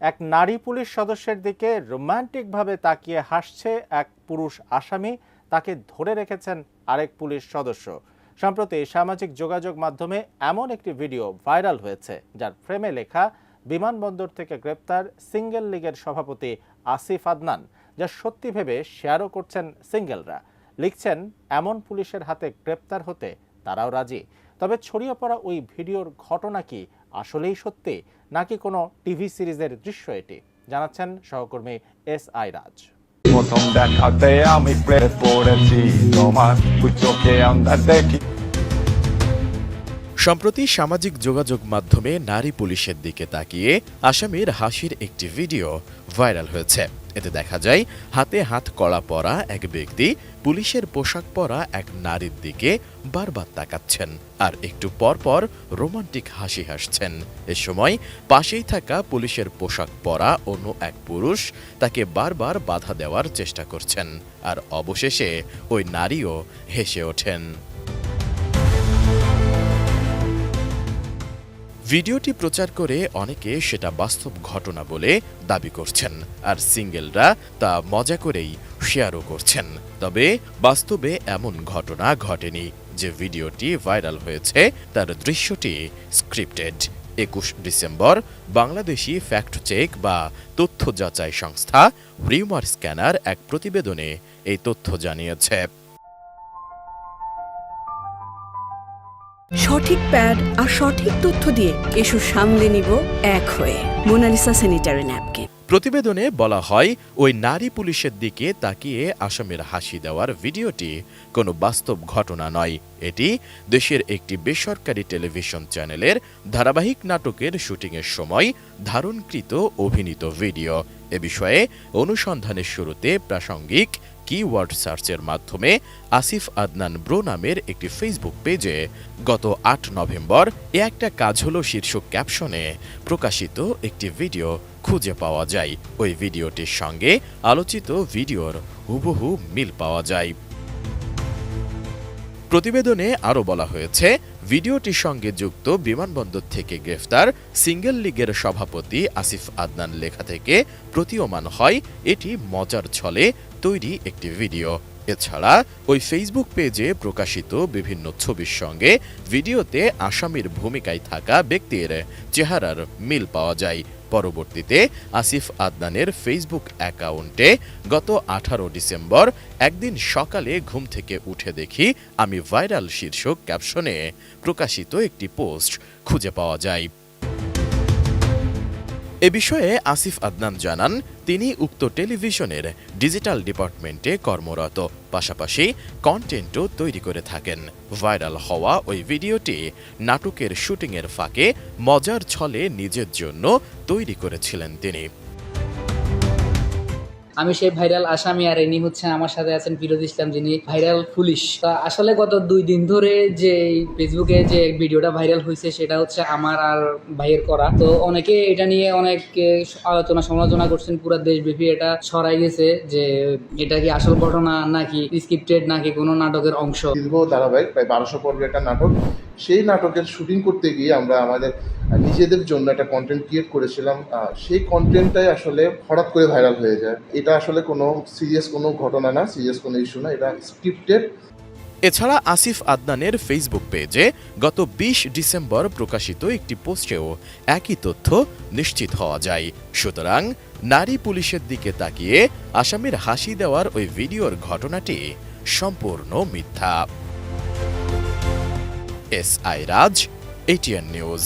এক নারী পুলিশ সদস্যের দিকে রোমান্টিকভাবে তাকিয়ে হাসছে এক পুরুষ আসামি। তাকে ধরে রেখেছেন আরেক পুলিশ সদস্য। সম্প্রতি সামাজিক যোগাযোগ মাধ্যমে এমন একটি ভিডিও ভাইরাল হয়েছে, যার ফ্রেমে লেখা, বিমানবন্দর থেকে গ্রেপ্তার সিঙ্গেল লীগের সভাপতি আসিফ আদনান, যা সত্যি ভেবে শেয়ারও করছেন সিঙ্গেলরা। লিখছেন, এমন পুলিশের হাতে গ্রেপ্তার হতে তারাও রাজি। তবে ছড়িয়ে পড়া ওই ভিডিওর ঘটনা কি আসলেই সত্যি নাকি কোনো টিভি সিরিজের দৃশ্য এটি? জানাচ্ছেন সহকর্মী এস আই রাজ। প্রথম দেখাতে আমি প্রেমে পড়েছি তোমার চোখে আমরা দেখি। সম্প্রতি সামাজিক যোগাযোগ মাধ্যমে নারী পুলিশের দিকে তাকিয়ে আসামির হাসির একটি ভিডিও ভাইরাল হয়েছে। এতে দেখা যায়, হাতে হাত কড়া পরা এক ব্যক্তি পুলিশের পোশাক পরা এক নারীর দিকে বারবার তাকাচ্ছেন আর একটু পর পর রোমান্টিক হাসি হাসছেন। এ সময় পাশেই থাকা পুলিশের পোশাক পরা অন্য এক পুরুষ তাকে বারবার বাধা দেওয়ার চেষ্টা করছেন। আর অবশেষে ওই নারীও হেসে ওঠেন। ভিডিওটি প্রচার করে অনেকে সেটা বাস্তব ঘটনা বলে দাবি করছেন, আর সিঙ্গেলরা তা মজা করেই শেয়ারও করছেন। তবে বাস্তবে এমন ঘটনা ঘটেনি যে ভিডিওটি ভাইরাল হয়েছে, তার দৃশ্যটি স্ক্রিপ্টেড। একুশ ডিসেম্বর, বাংলাদেশি ফ্যাক্ট চেক বা তথ্য যাচাই সংস্থা রিউমার স্ক্যানার এক প্রতিবেদনে এই তথ্য জানিয়েছে। সঠিক প্যাড আর সঠিক তথ্য দিয়ে এসব সামলে নিব এক হয়ে মোনালিসা স্যানিটারি ন্যাপকিন। প্রতিবেদনে বলা হয়, ওই নারী পুলিশের দিকে তাকিয়ে আসামের হাসি দেওয়ার ভিডিওটি কোনো বাস্তব ঘটনা নয়। এটি দেশের একটি বেসরকারি টেলিভিশন চ্যানেলের ধারাবাহিক নাটকের শুটিংয়ের সময় ধারণকৃত অভিনীত ভিডিও। এ বিষয়ে অনুসন্ধানের শুরুতে প্রাসঙ্গিক কিওয়ার্ড সার্চের মাধ্যমে আসিফ আদনান ব্রো নামের একটি ফেসবুক পেজে গত আট নভেম্বর এ একটা কাজ হল শীর্ষক ক্যাপশনে প্রকাশিত একটি ভিডিও খুঁজে পাওয়া যায়। ওই ভিডিওটির সঙ্গে আলোচিত ভিডিওর হুবহু মিল পাওয়া যায়। প্রতিবেদনে আরও বলা হয়েছে, ভিডিওটির সঙ্গে যুক্ত বিমানবন্দর থেকে গ্রেফতার সিঙ্গেল লীগের সভাপতি আসিফ আদনান লেখা থেকে প্রতীয়মান হয়, এটি মজার ছলে তৈরি একটি ভিডিও। এছাড়া ওই ফেসবুক পেজে প্রকাশিত বিভিন্ন ছবির সঙ্গে ভিডিওতে আসামির ভূমিকায় থাকা ব্যক্তির চেহারার মিল পাওয়া যায়। পরবর্তীতে আসিফ আদনানের ফেসবুক অ্যাকাউন্টে গত আঠারো ডিসেম্বর একদিন সকালে ঘুম থেকে উঠে দেখি আমি ভাইরাল শীর্ষক ক্যাপশনে প্রকাশিত একটি পোস্ট খুঁজে পাওয়া যায়। এ বিষয়ে আসিফ আদনান জানান, তিনি উক্ত টেলিভিশনের ডিজিটাল ডিপার্টমেন্টে কর্মরত। পাশাপাশি কন্টেন্টও তৈরি করে থাকেন। ভাইরাল হওয়া ওই ভিডিওটি নাটকের শুটিংয়ের ফাঁকে মজার ছলে নিজের জন্য তৈরি করেছিলেন তিনি। আমি সেই ভাইরাল আসামি আর ইনি হচ্ছেন আমার সাথে আছেন ফিরোজ ইসলাম, যিনি ভাইরাল পুলিশ। তা আসলে গত দুই দিন ধরে যে ফেসবুকে যে ভিডিওটা ভাইরাল হয়েছে, সেটা হচ্ছে আমার আর ভাইয়ের করা। তো অনেকে এটা নিয়ে অনেক আলোচনা সমালোচনা করছেন, পুরো দেশব্যাপী এটা ছড়াই গেছে যে এটা কি আসল ঘটনা নাকি স্ক্রিপ্টেড নাকি কোনো নাটকের অংশ? দীর্ঘ ধারাবাহিক, প্রায় বারোশো পর্বের একটা নাটক। সেই নাটকের শুটিং করতে গিয়ে আমরা আমাদের নিজেদের জন্য একটা কন্টেন্ট ক্রিয়েট করেছিলাম সেই কন্টেন্টটাই আসলে হঠাৎ করে ভাইরাল হয়ে যায়। এটা আসলে কোনো সিরিয়াস কোনো ঘটনা না সিরিয়াস কোনো ইস্যু না, এটা স্ক্রিপ্টেড এছাড়া আসিফ আদনানের ফেসবুক পেজে গত বিশ ডিসেম্বর প্রকাশিত একটি পোস্টেও একই তথ্য নিশ্চিত হওয়া যায়। সুতরাং নারী পুলিশের দিকে তাকিয়ে আসামির হাসি দেওয়ার ওই ভিডিওর ঘটনাটি সম্পূর্ণ মিথ্যা। S I Raj ATN news